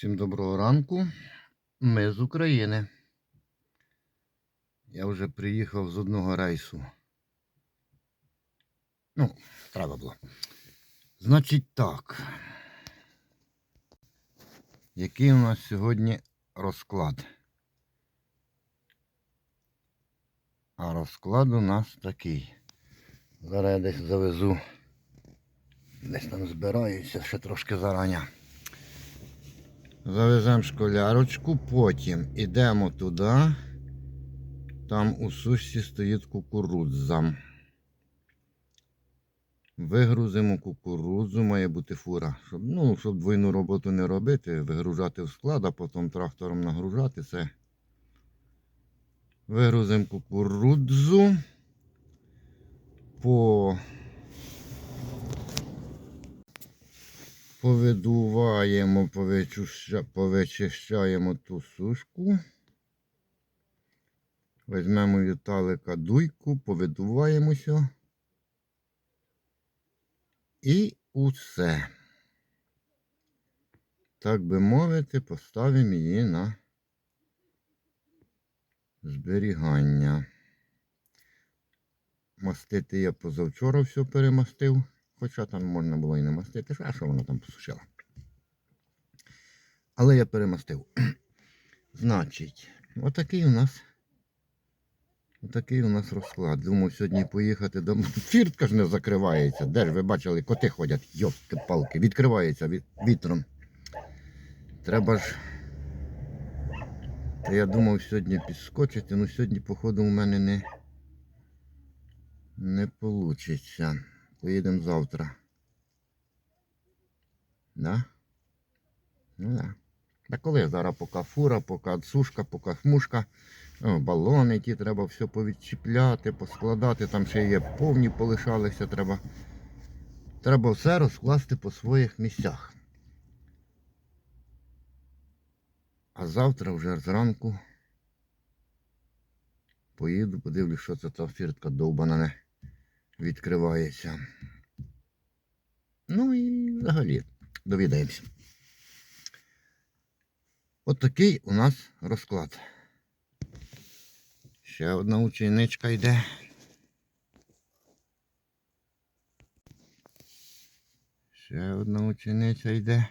Всім доброго ранку. Ми з України. Я вже приїхав з одного рейсу. Ну, треба було. Значить так. Який у нас сьогодні розклад? А розклад у нас такий. Зараз я десь завезу. Десь там збираюся ще трошки зарання. Завеземо школярочку, потім йдемо туди. Там у сушці стоїть кукурудза. Вигрузимо кукурудзу, має бути фура. Щоб, ну, щоб двойну роботу не робити, вигружати в склад, а потім трактором нагружати це. Вигрузимо кукурудзу по Повидуваємо, повичищаємо ту сушку. Візьмемо Віталика дуйку, повидуваємося. І усе. Так би мовити, поставимо її на зберігання. Мастити я позавчора все перемастив. Хоча там можна було і не мастити, а що воно там посушило. Але я перемастив. Значить, отакий у нас. Отакий у нас розклад. Думав сьогодні поїхати до. Фіртка ж не закривається. Де ж ви бачили, коти ходять, йопки палки Відкривається від... вітром. Треба ж. Та я думав сьогодні підскочити, але сьогодні, походу, у мене не. Не получиться. Поїдемо завтра. Да? Ну да. Та коли зараз поки фура, поки сушка, поки смушка, О, балони ті треба все повідчіпляти, поскладати, там ще є повні полишалися, треба. Треба все розкласти по своїх місцях. А завтра вже зранку поїду, подивлюсь, що це та фіртка довбана не відкривається. Ну і взагалі довідаємося. От такий у нас розклад. Ще одна ученичка йде. Ще одна учениця йде.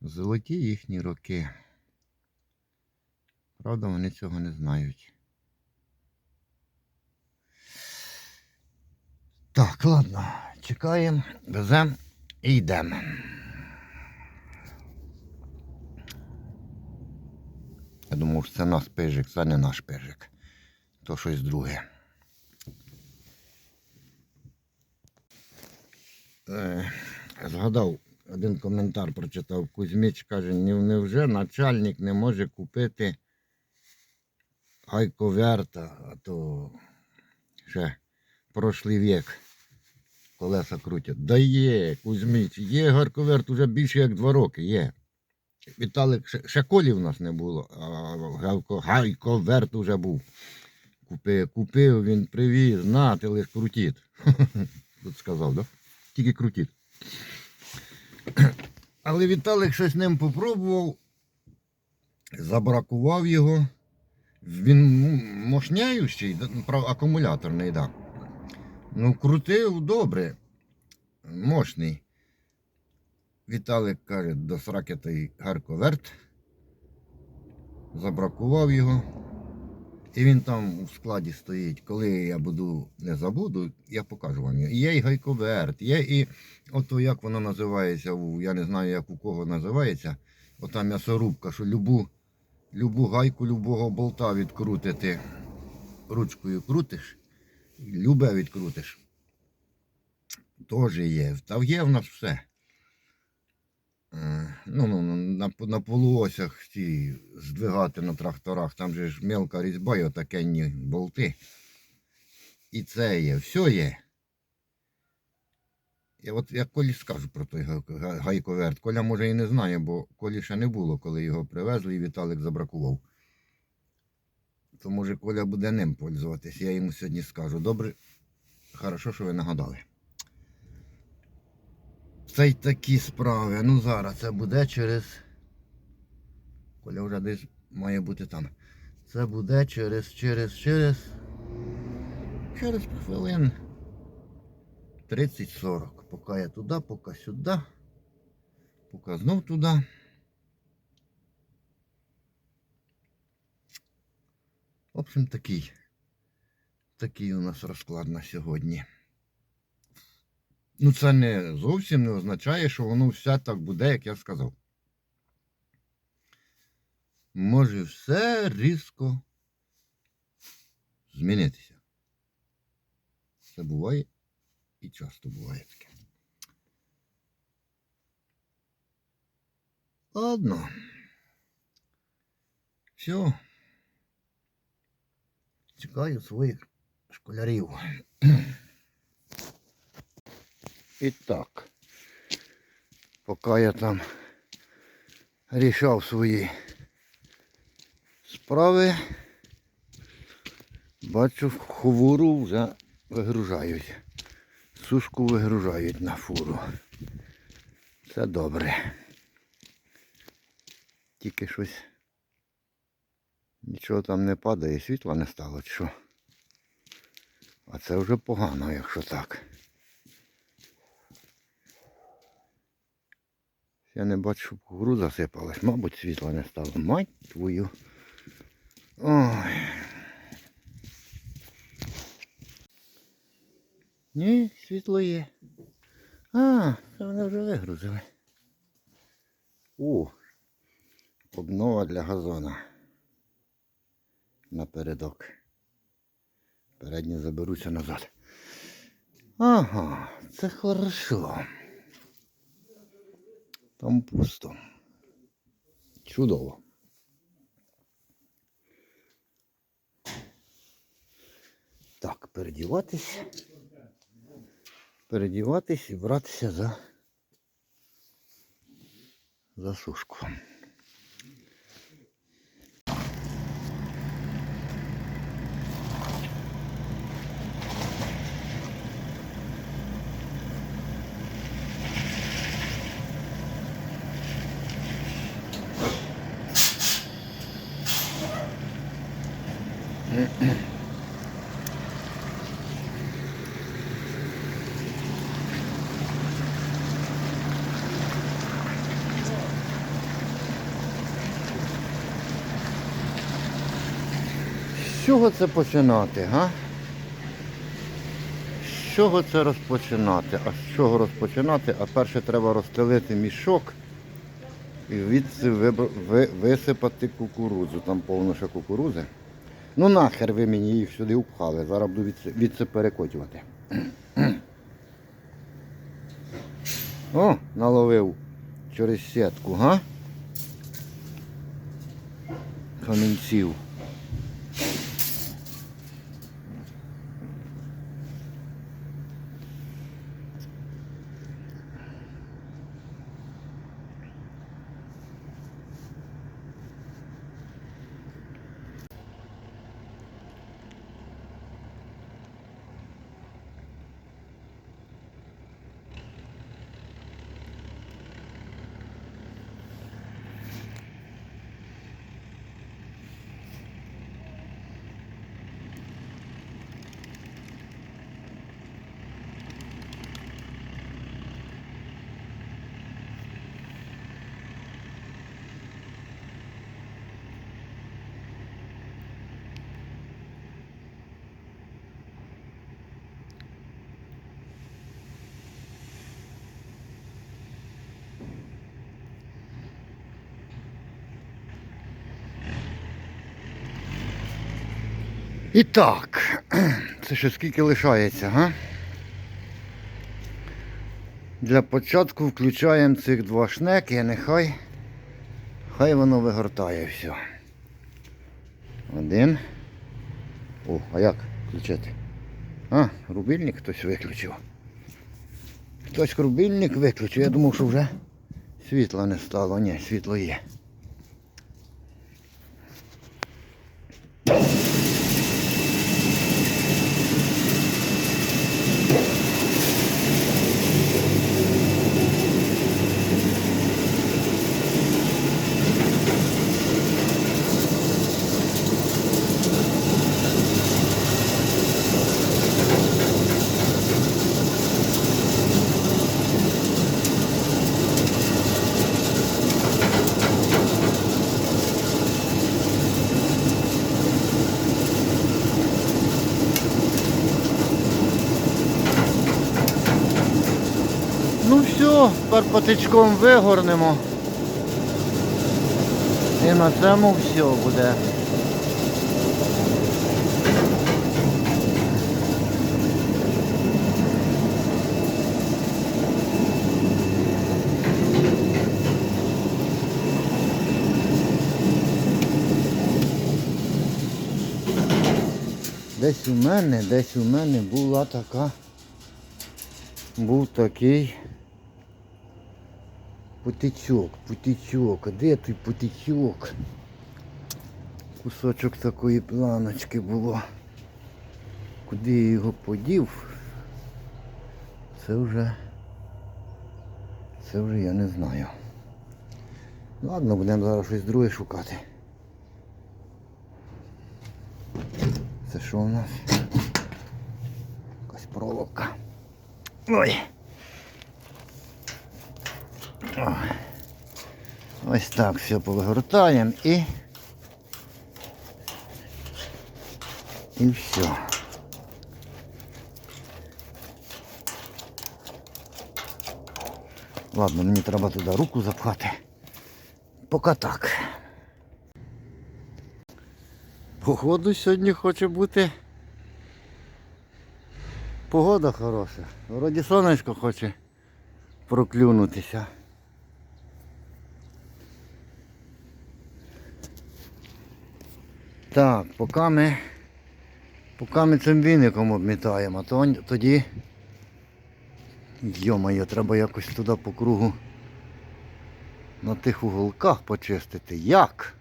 Золоті їхні роки. Правда, вони цього не знають. Так, ладно, чекаємо, веземо і йдемо. Я думав, що це наш пижик, це не наш пижик. То щось друге. Е, згадав, один коментар прочитав. Кузьміч каже, «Ні- невже начальник не може купити гайковерта, а то ще прошлий вік колеса крутять. Да є, Кузьміч, є гарковерт уже більше як два роки, є. Віталик, ще, колі в нас не було, а гайковерт уже був. Купив, купив, він привіз, на, ти лиш крутіт. Тут сказав, да? Тільки крутіт. Але Віталик щось ним попробував, забракував його. Він прав- акумуляторний, так. Да. Ну, крутив добре, мощний. Віталик каже, до сраки той гарковерт. Забракував його. І він там у складі стоїть. Коли я буду не забуду, я покажу вам. його. Є і гайковерт, є і ото як воно називається, я не знаю, як у кого називається. Ота м'ясорубка, що любу, любу гайку, любого болта відкрутити. Ручкою крутиш, любе відкрутиш. Теж є. Та є в нас все. Е, Ну, ну, ну, на, на полуосях ці здвигати на тракторах, там же ж мелка різьба і отакенні болти. І це є, все є. Я от я Колі скажу про той гай- гай- гайковерт. Коля може і не знає, бо Колі ще не було, коли його привезли і Віталик забракував. То може Коля буде ним пользуватись. Я йому сьогодні скажу. Добре, хорошо, що ви нагадали. Та й такі справи. Ну зараз це буде через. Коля вже десь має бути там. Це буде через, через, через. Через хвилин 30-40. Поки я туди, поки сюди. Поки знов туди. В общем, такий. Такий у нас розклад на сьогодні. Ну, це не зовсім не означає, що воно все так буде, як я сказав. Може все різко змінитися. Це буває і часто буває таке. Ладно. Все. Чекаю своїх школярів. І так, поки я там рішав свої справи, бачу, хвору вже вигружають. Сушку вигружають на фуру. Це добре. Тільки щось нічого там не падає, світла не стало, що. А це вже погано, якщо так. Я не бачу, щоб гру засипалась. Мабуть, світла не стало. Мать твою. Ой. Ні, світло є. А, це вони вже вигрузили. О, обнова для газона. Напередок. Передні заберуся назад. Ага, це хорошо. Там пусто. Чудово. Так, передіватись. Передіватись і братися за, за сушку. З чого це починати, га? З чого це розпочинати? А з чого розпочинати? А перше треба розстелити мішок і відси висипати кукурудзу. Там повно ще кукурудзи. Ну нахер ви мені їх сюди впхали. Зараз буду відси перекотювати. О, наловив через сітку, га? Камінців. І так, це ще скільки лишається, га? Для початку включаємо цих два шнеки, нехай хай воно вигортає все. Один. О, а як включити? А, рубільник хтось виключив. Хтось рубільник виключив. Я думав, що вже світла не стало. Ні, світло є. Ну все, тепер вигорнемо. І на цьому все буде. Десь у мене, десь у мене була така, був такий потічок, потічок. А де той потічок? Кусочок такої планочки було. Куди я його подів? Це вже... Це вже я не знаю. Ладно, будемо зараз щось друге шукати. Це що у нас? Якась проволока. Ой. Ось так все повигортаємо і. І все. Ладно, мені треба туди руку запхати. Поки так. Походу сьогодні хоче бути. Погода хороша. Вроді сонечко хоче проклюнутися. Так, поки ми, поки ми цим віником обмітаємо, то тоді. Йо-моє, треба якось туди по кругу на тих уголках почистити. Як?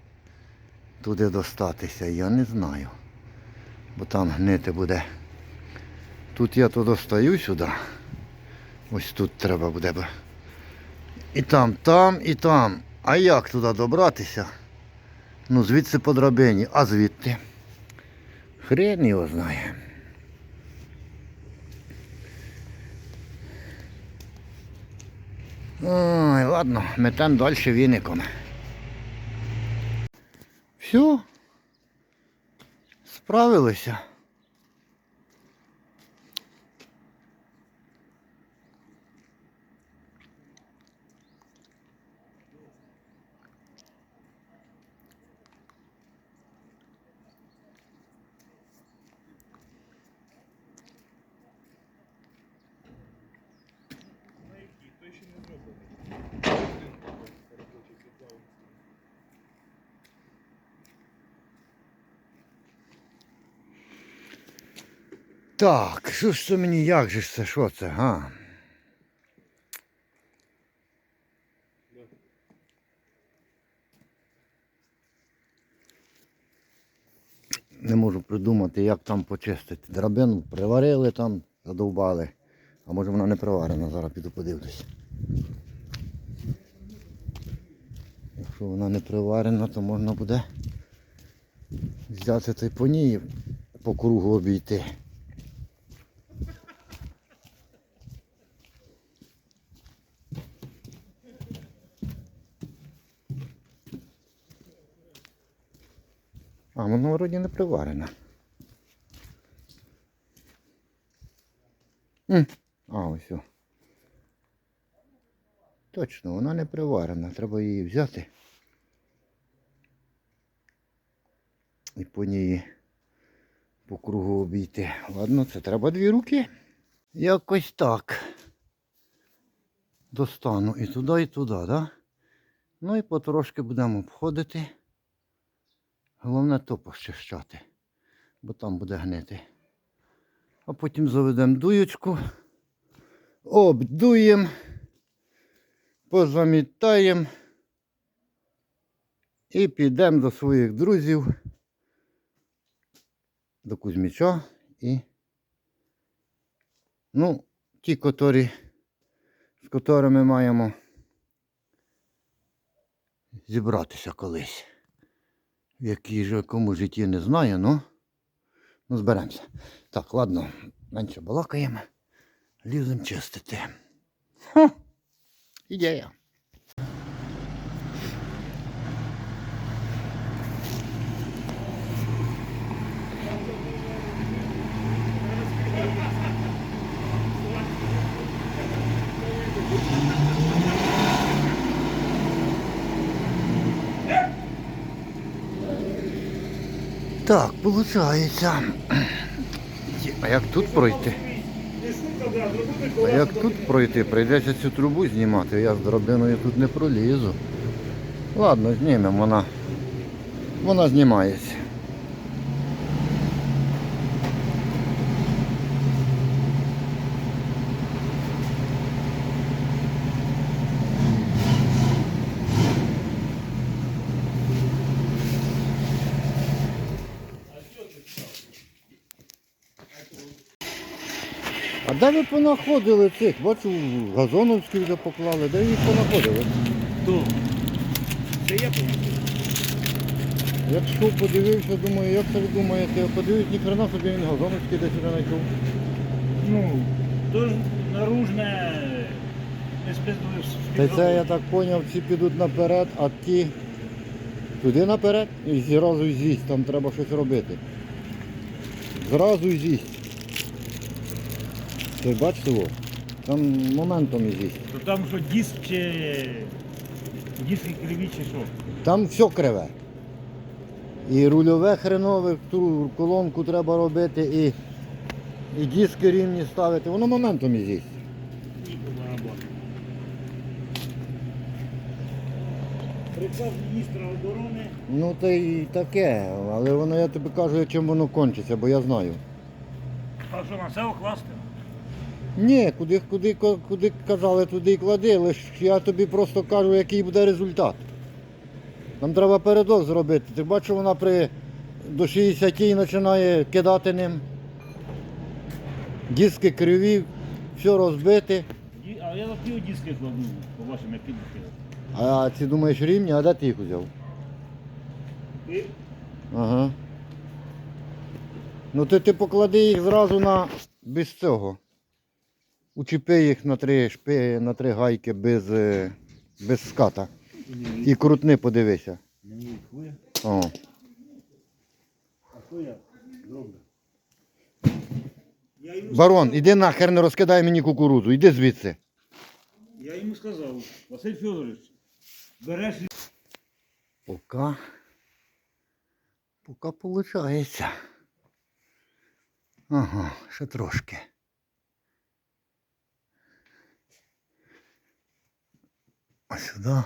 туди достатися, я не знаю. Бо там гнити буде. Тут я то достаю сюди. Ось тут треба буде. І там, там, і там. А як туди добратися? Ну, звідси по драбині, а звідти. Хрен його знає. Ой, ладно, метем далі віником. Все. Справилися. Так, що ж це мені, як же ж це, що це, га? Не можу придумати, як там почистити. Драбину приварили там, задовбали. А може вона не приварена, зараз піду подивлюсь. Якщо вона не приварена, то можна буде взяти той по ній по кругу обійти. А, воно вроді не приварено. М, А, ось. о. Точно, вона не приварена. Треба її взяти. І по ній по кругу обійти. Ладно, це треба дві руки. Якось так. Достану і туди, і туди, да? Ну і потрошки будемо обходити. Головне то пощищати, бо там буде гнити. А потім заведемо дуючку, обдуємо, позамітаємо і підемо до своїх друзів, до Кузьміча і ну, ті, котрі, з котрими маємо зібратися колись в якій же якому житті не знаю, ну, ну зберемося. Так, ладно, менше балакаємо, ліземо чистити. Ха, ідея. Так, виходить. А як тут пройти? А як тут пройти? Прийдеться цю трубу знімати, я з драбиною тут не пролізу. Ладно, знімемо, вона. Вона знімається. А де ви понаходили цих? Бачу, газоновські вже поклали, де ви їх понаходили? Хто? Це я помню. Якщо подивився, думаю, як це ви думаєте, я подивився, ні хрена собі він газоновський десь вже знайшов. Ну, то ж наружне не Та це я так зрозумів, ці підуть наперед, а ті туди наперед і зразу з'їсть, там треба щось робити. Зразу з'їсть. Ти бачите його? Там моментом і. То там що диск чи диски криві чи що? Там все криве. І рульове хренове, ту колонку треба робити, і, і диски рівні ставити. Воно моментом і з'їсть. Ні, по барабану. Приказ міністра оборони. Ну та й таке, але воно я тобі кажу, чим воно кончиться, бо я знаю. А що на це окласти? Ні, куди, куди, куди казали, туди й клади, лиш я тобі просто кажу, який буде результат. Нам треба передок зробити. Ти бачиш, вона при до 60 починає кидати ним. Диски криві, все розбите. А я на пів диски кладу, побачимо, як піде. А ці думаєш рівні, а де ти їх взяв? Ти? Ага. Ну ти, ти поклади їх зразу на без цього. Учепи їх на три шпи, на три гайки без, е, без ската. І крутни, подивися. О. Барон, іди нахер не розкидай мені кукурудзу, іди звідси. я йому сказав, Василь Федорович, береш Пока. Пока получається. Ага, ще трошки. Сюди,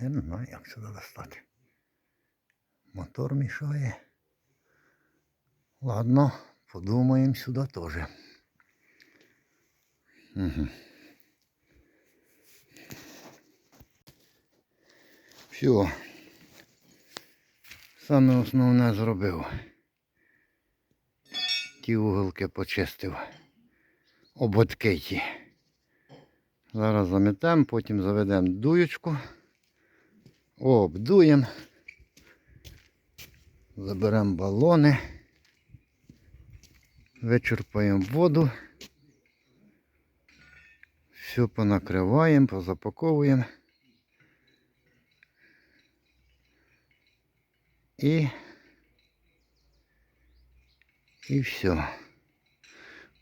я не знаю, як сюди достати. Мотор мішає. Ладно, подумаємо сюди теж. Угу. Все. Саме основне зробив. Ті уголки почистив. Ободки ті. Зараз заметемо, потім заведемо дуючку. Обдуємо. Заберемо балони. Вичерпаємо воду. Все понакриваємо, позапаковуємо. І, і все.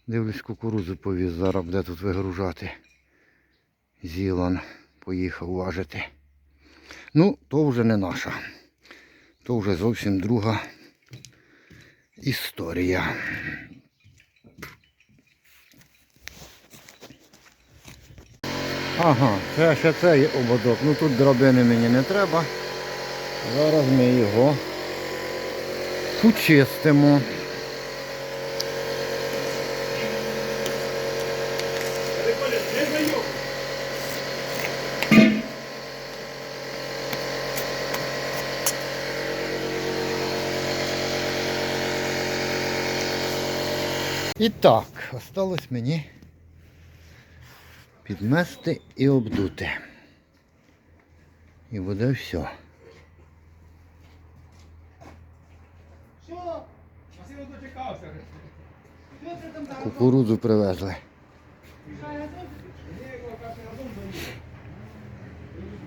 Дивлюсь, кукурудзу повіз, зараз буде тут вигружати. Зілан поїхав важити. Ну, то вже не наша. То вже зовсім друга історія. Ага, це ще цей ободок. Ну тут дробини мені не треба. Зараз ми його почистимо. І так, осталось мені підмести і обдути. І буде все. Кукурудзу привезли. Ні, коли каже, разом доїде.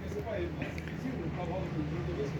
Не сипає, в нас бензин, там галузі не довезли.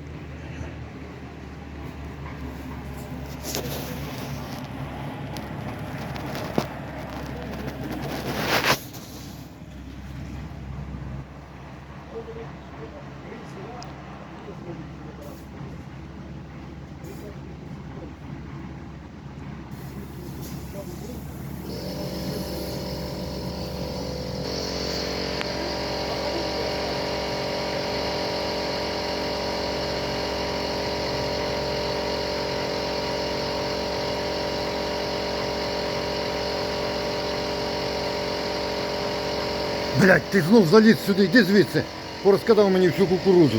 Блять, ти знов заліз сюди, йди звідси. Порозкидав мені всю кукурудзу.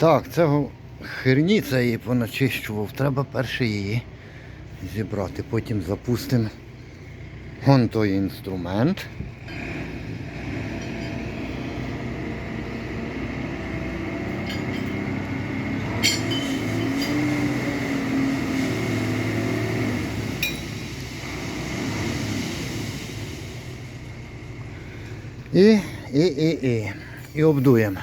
Так, це херні це її поначищував. Треба перше її зібрати. Потім запустимо вон той інструмент. І, і, і, і. І обдуємо.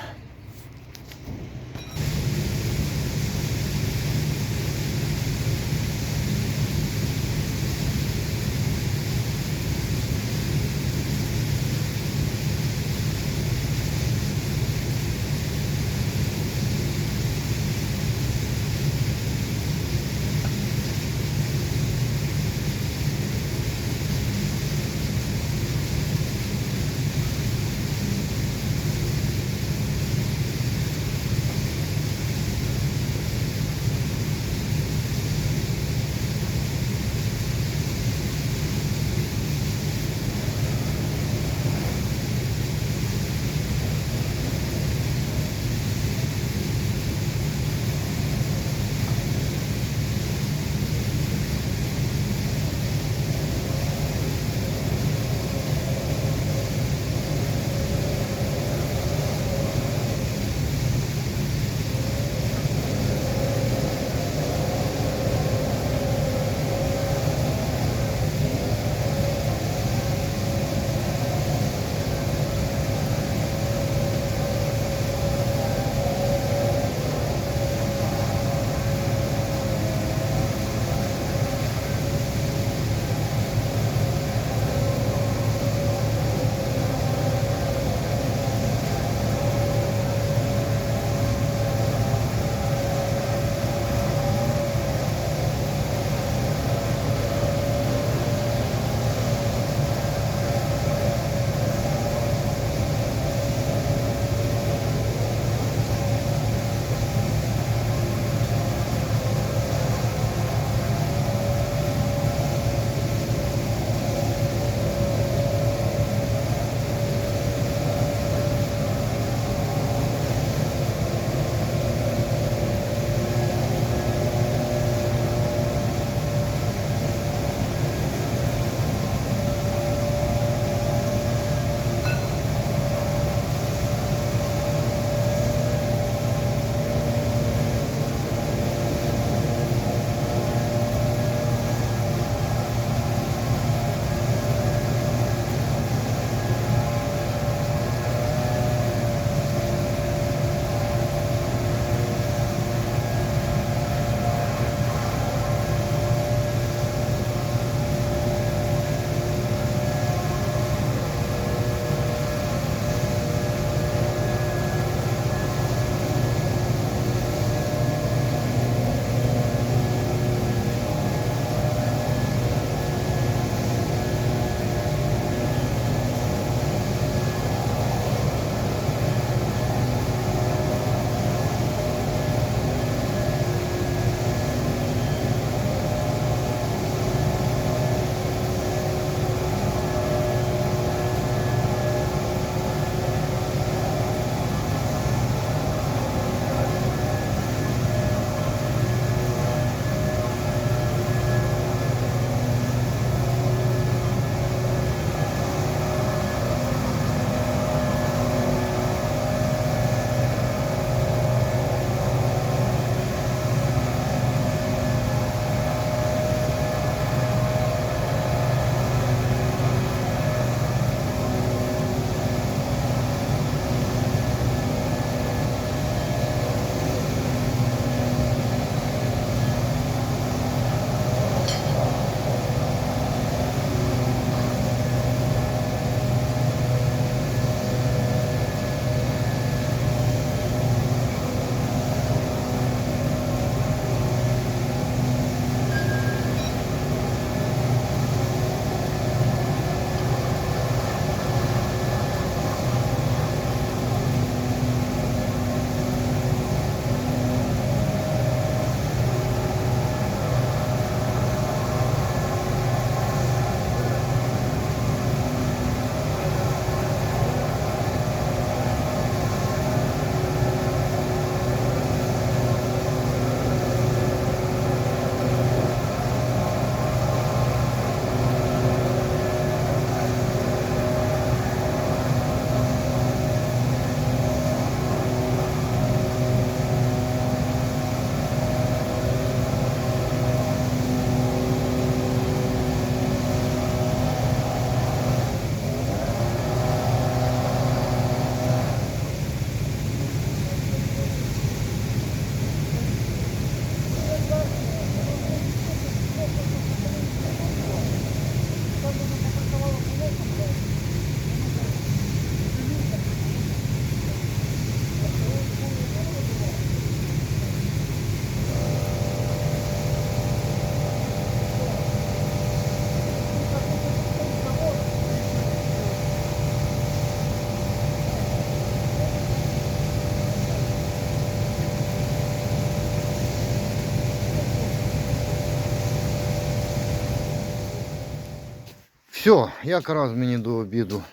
Все, якраз мені до обіду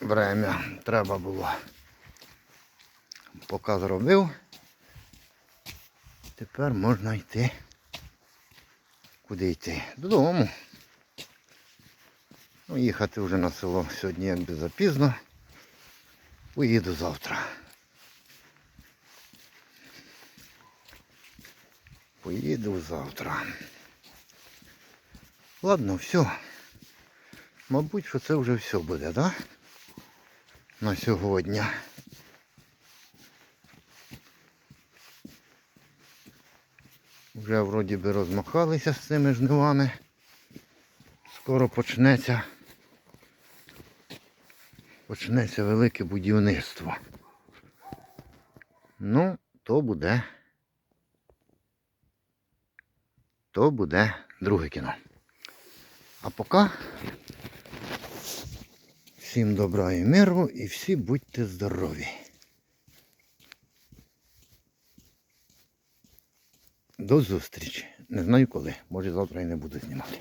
время треба було. Поки зробив. Тепер можна йти. Куди йти? Додому. Ну, їхати вже на село сьогодні якби запізно. Поїду завтра. Поїду завтра. Ладно, все. Мабуть, що це вже все буде, так? На сьогодні. Вже вроді би розмахалися з цими жнивами. Скоро почнеться. Почнеться велике будівництво. Ну, то буде. То буде друге кіно. А поки всім добра і миру і всі будьте здорові. До зустрічі. Не знаю коли. Може завтра і не буду знімати.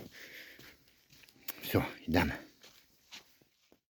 Все, йдемо.